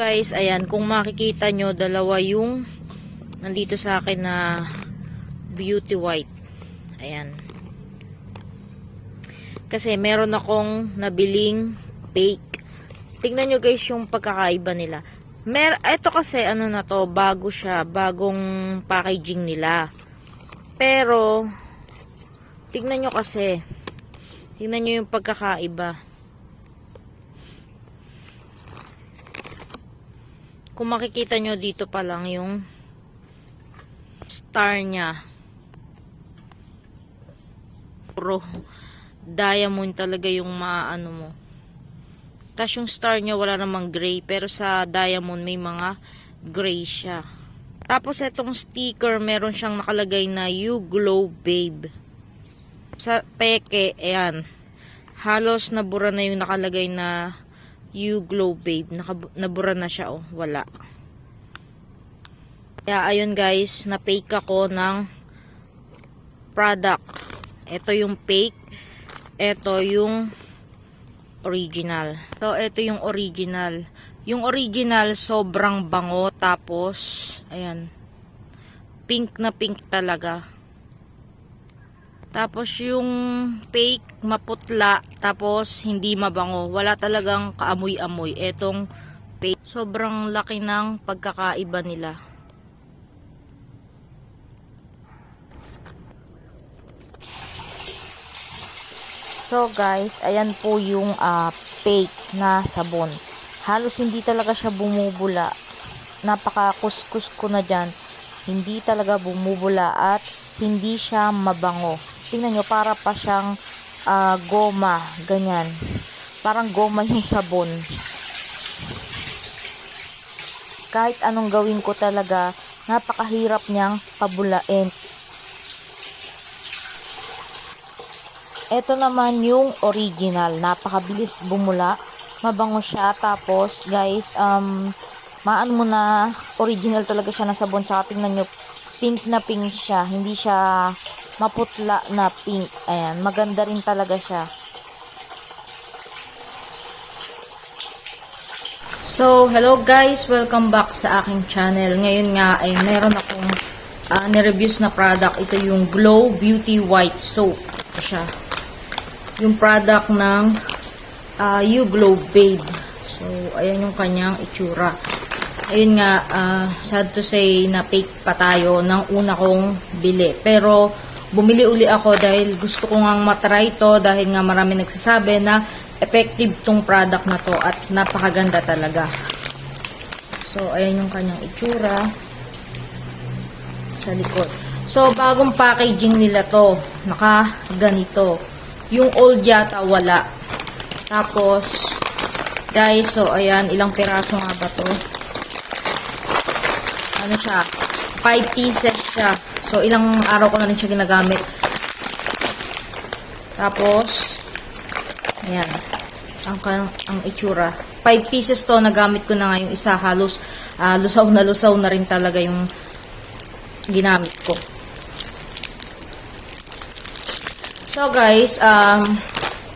Guys, ayan, kung makikita nyo, dalawa yung nandito sa akin na beauty white. Ayan. Kasi meron akong nabiling fake. Tingnan nyo guys yung pagkakaiba nila. Mer ito kasi ano na to, bago siya, bagong packaging nila. Pero tingnan nyo kasi. Tingnan nyo yung pagkakaiba. Kung makikita nyo dito pa lang yung star niya. Puro diamond talaga yung maano mo. Tapos yung star niya wala namang gray. Pero sa diamond may mga gray siya. Tapos itong sticker meron siyang nakalagay na You Glow Babe. Sa peke, ayan. Halos nabura na yung nakalagay na You Glow Babe. Nabura na siya oh. Wala. Kaya ayun guys, na-fake ako ng product. Ito yung fake. Ito yung original. So, ito yung original. Yung original, sobrang bango. Tapos, ayan. Pink na pink talaga. Tapos, yung fake, maputla. Tapos, hindi mabango. Wala talagang kaamoy-amoy. Etong fake. Sobrang laki ng pagkakaiba nila. So guys, ayan po yung ah, fake na sabon. Halos hindi talaga siya bumubula. Napaka-kuskus ko na dyan. Hindi talaga bumubula at hindi siya mabango. Tingnan nyo, para pa siyang ah, goma. Ganyan. Parang goma yung sabon. Kahit anong gawin ko talaga, napakahirap niyang pabulain. Ito naman yung original. Napakabilis bumula. Mabango siya. Tapos, guys, um, maan mo na original talaga siya na sabon. Tsaka tingnan nyo, pink na pink siya. Hindi siya maputla na pink. Ayan, maganda rin talaga siya. So, hello guys! Welcome back sa aking channel. Ngayon nga ay meron akong uh, nireviews na product. Ito yung Glow Beauty White Soap. Ito siya yung product ng uh, You Glow Babe. So, ayan yung kanyang itsura. Ayun nga, uh, sad to say na fake pa tayo ng una kong bili. Pero, bumili uli ako dahil gusto ko nga matry to dahil nga marami nagsasabi na effective tong product na to at napakaganda talaga. So, ayan yung kanyang itsura sa likod. So, bagong packaging nila to. Naka ganito. Yung old yata wala. Tapos, guys, so ayan, ilang piraso nga ba to? Ano siya? 5 pieces siya. So, ilang araw ko na rin siya ginagamit. Tapos, ayan. Ang, ang itsura. 5 pieces to, nagamit ko na nga yung isa. Halos, uh, lusaw na lusaw na rin talaga yung ginamit ko. So guys, um,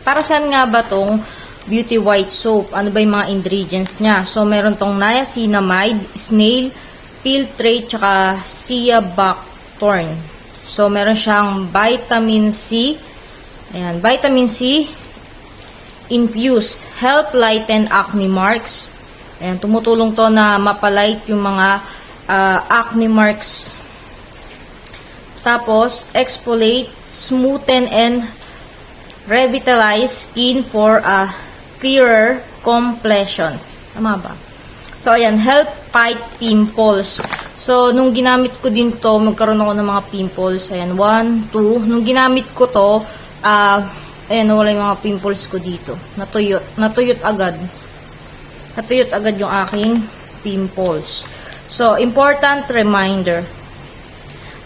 para saan nga ba tong beauty white soap? Ano ba yung mga ingredients niya? So meron tong niacinamide, snail, filtrate, tsaka sea buckthorn. So meron siyang vitamin C. Ayan, vitamin C infused, help lighten acne marks. Ayan, tumutulong to na mapalight yung mga uh, acne marks tapos, exfoliate, smoothen, and revitalize skin for a clearer complexion. Tama ba? So, ayan, help fight pimples. So, nung ginamit ko din to, magkaroon ako ng mga pimples. Ayan, one, two. Nung ginamit ko to, ah, uh, ayan, wala yung mga pimples ko dito. Natuyot. Natuyot agad. Natuyot agad yung aking pimples. So, important reminder.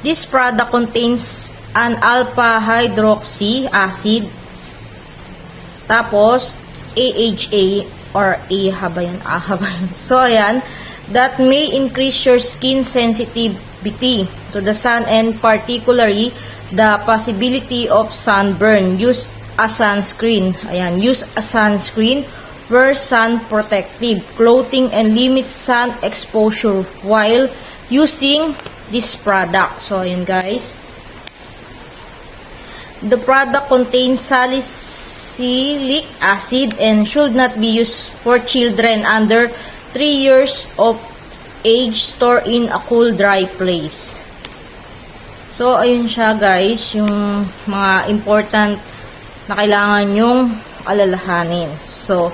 This product contains an alpha hydroxy acid. Tapos, AHA or A haba yun, A haba yun. So, ayan, that may increase your skin sensitivity to the sun and particularly the possibility of sunburn. Use a sunscreen. Ayan, use a sunscreen wear sun protective clothing and limit sun exposure while using this product. So, ayun guys. The product contains salicylic acid and should not be used for children under 3 years of age store in a cool dry place. So, ayun siya guys, yung mga important na kailangan yung alalahanin. So,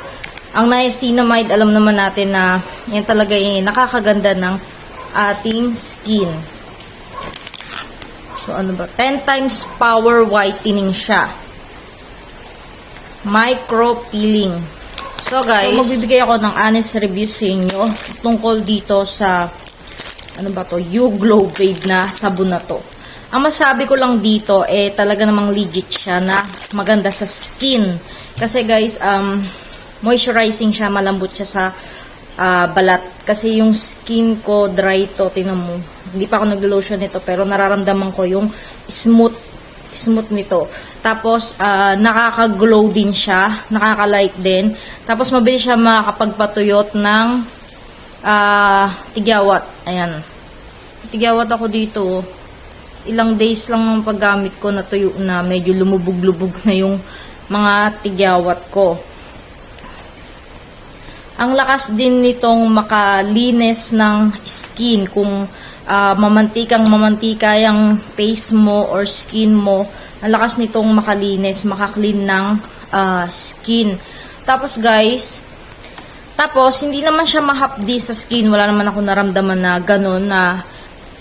ang niacinamide, alam naman natin na yan talaga yung nakakaganda ng ating skin. So, ano ba? 10 times power whitening siya. Micro peeling. So, guys, so, magbibigay ako ng honest review sa inyo tungkol dito sa ano ba to, You Glow Babe na sabon na to. Ang masabi ko lang dito, eh, talaga namang legit siya na maganda sa skin. Kasi guys, um, moisturizing siya, malambot siya sa ah, balat. Kasi yung skin ko dry to, tinan mo. Hindi pa ako nag-lotion nito, pero nararamdaman ko yung smooth, smooth nito. Tapos, ah, nakaka-glow din siya, nakaka-light din. Tapos, mabilis siya makakapagpatuyot ng ah, tigyawat. Ayan. Tigyawat ako dito. Ilang days lang ng paggamit ko na tuyo na medyo lumubog-lubog na yung mga tigyawat ko. Ang lakas din nitong makalinis ng skin kung ah, mamantikang mamantika yung face mo or skin mo. Ang lakas nitong makalinis, makaklin ng ah, skin. Tapos guys, tapos hindi naman siya mahapdi sa skin. Wala naman ako naramdaman na ganun na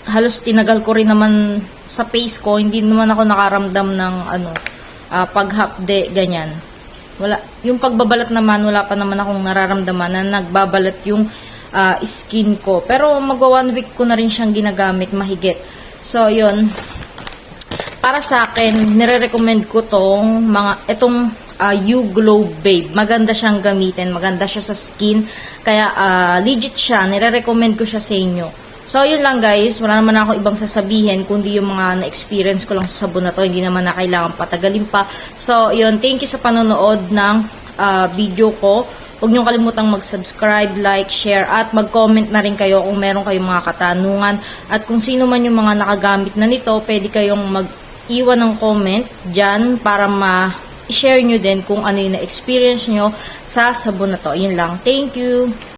halos tinagal ko rin naman sa face ko. Hindi naman ako nakaramdam ng ano, ah, paghapde, ganyan. Wala, yung pagbabalat naman, wala pa naman akong nararamdaman na nagbabalat yung ah, skin ko. Pero magwa one week ko na rin siyang ginagamit mahigit. So, yun. Para sa akin, nire-recommend ko tong mga, itong ah, You Glow Babe. Maganda siyang gamitin. Maganda siya sa skin. Kaya, ah, legit siya. Nire-recommend ko siya sa inyo. So, yun lang guys. Wala naman ako ibang sasabihin kundi yung mga na-experience ko lang sa sabon na to. Hindi naman na kailangan patagalin pa. So, yun. Thank you sa panonood ng ah, video ko. Huwag niyong kalimutang mag-subscribe, like, share, at mag-comment na rin kayo kung meron kayong mga katanungan. At kung sino man yung mga nakagamit na nito, pwede kayong mag-iwan ng comment dyan para ma-share nyo din kung ano yung na-experience nyo sa sabon na to. Yun lang. Thank you!